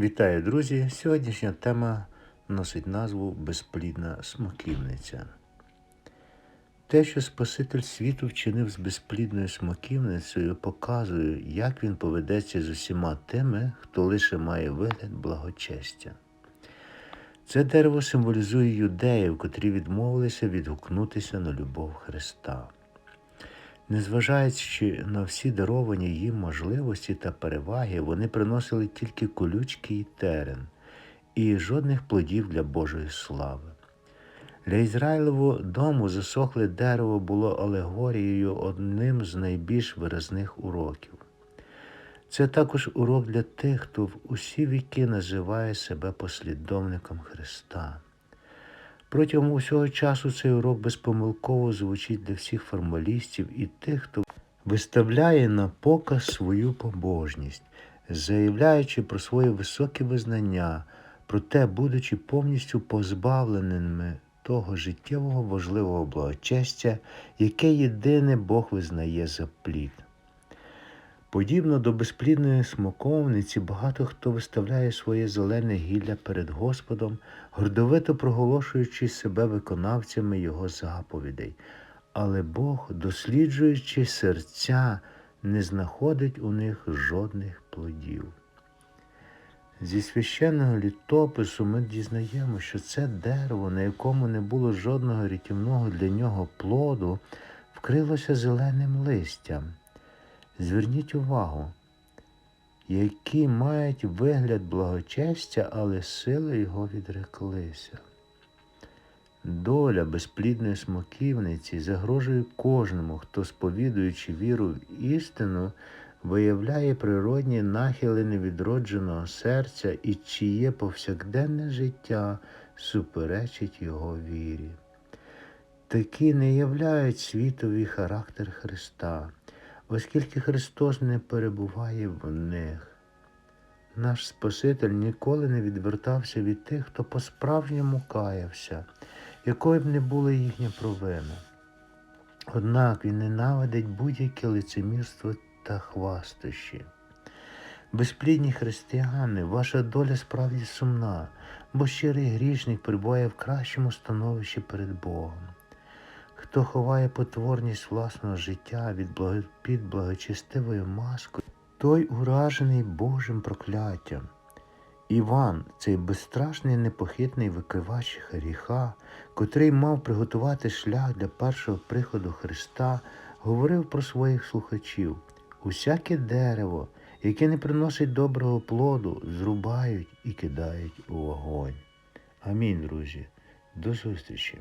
Вітаю, друзі! Сьогоднішня тема носить назву Безплідна смоківниця. Те, що Спаситель світу вчинив з безплідною смоківницею, показує, як він поведеться з усіма тими, хто лише має вигляд благочестя. Це дерево символізує юдеїв, котрі відмовилися відгукнутися на любов Христа. Незважаючи на всі даровані їм можливості та переваги, вони приносили тільки колючки і терен, і жодних плодів для Божої слави. Для Ізраїлевого дому засохле дерево було алегорією одним з найбільш виразних уроків. Це також урок для тих, хто в усі віки називає себе послідовником Христа. Протягом усього часу цей урок безпомилково звучить для всіх формалістів і тих, хто виставляє на показ свою побожність, заявляючи про своє високе визнання, проте, будучи повністю позбавленими того життєвого важливого благочестя, яке єдине Бог визнає за плід. Подібно до безплідної смоковниці, багато хто виставляє своє зелене гілля перед Господом, гордовито проголошуючи себе виконавцями Його заповідей. Але Бог, досліджуючи серця, не знаходить у них жодних плодів. Зі священного літопису ми дізнаємо, що це дерево, на якому не було жодного рятівного для нього плоду, вкрилося зеленим листям. Зверніть увагу, які мають вигляд благочестя, але сили його відреклися. Доля безплідної смоківниці загрожує кожному, хто, сповідуючи віру в істину, виявляє природні нахили невідродженого серця і чиє повсякденне життя суперечить його вірі. Такі не являють світові характер Христа оскільки Христос не перебуває в них. Наш Спаситель ніколи не відвертався від тих, хто по-справжньому каявся, якою б не була їхня провина. Однак він ненавидить будь-яке лицемірство та хвастощі. Безплідні християни, ваша доля справді сумна, бо щирий грішник перебуває в кращому становищі перед Богом. Хто ховає потворність власного життя від благо... під благочестивою маскою, той уражений Божим прокляттям. Іван, цей безстрашний непохитний викривач гріха, котрий мав приготувати шлях для першого приходу Христа, говорив про своїх слухачів усяке дерево, яке не приносить доброго плоду, зрубають і кидають у вогонь. Амінь, друзі. До зустрічі!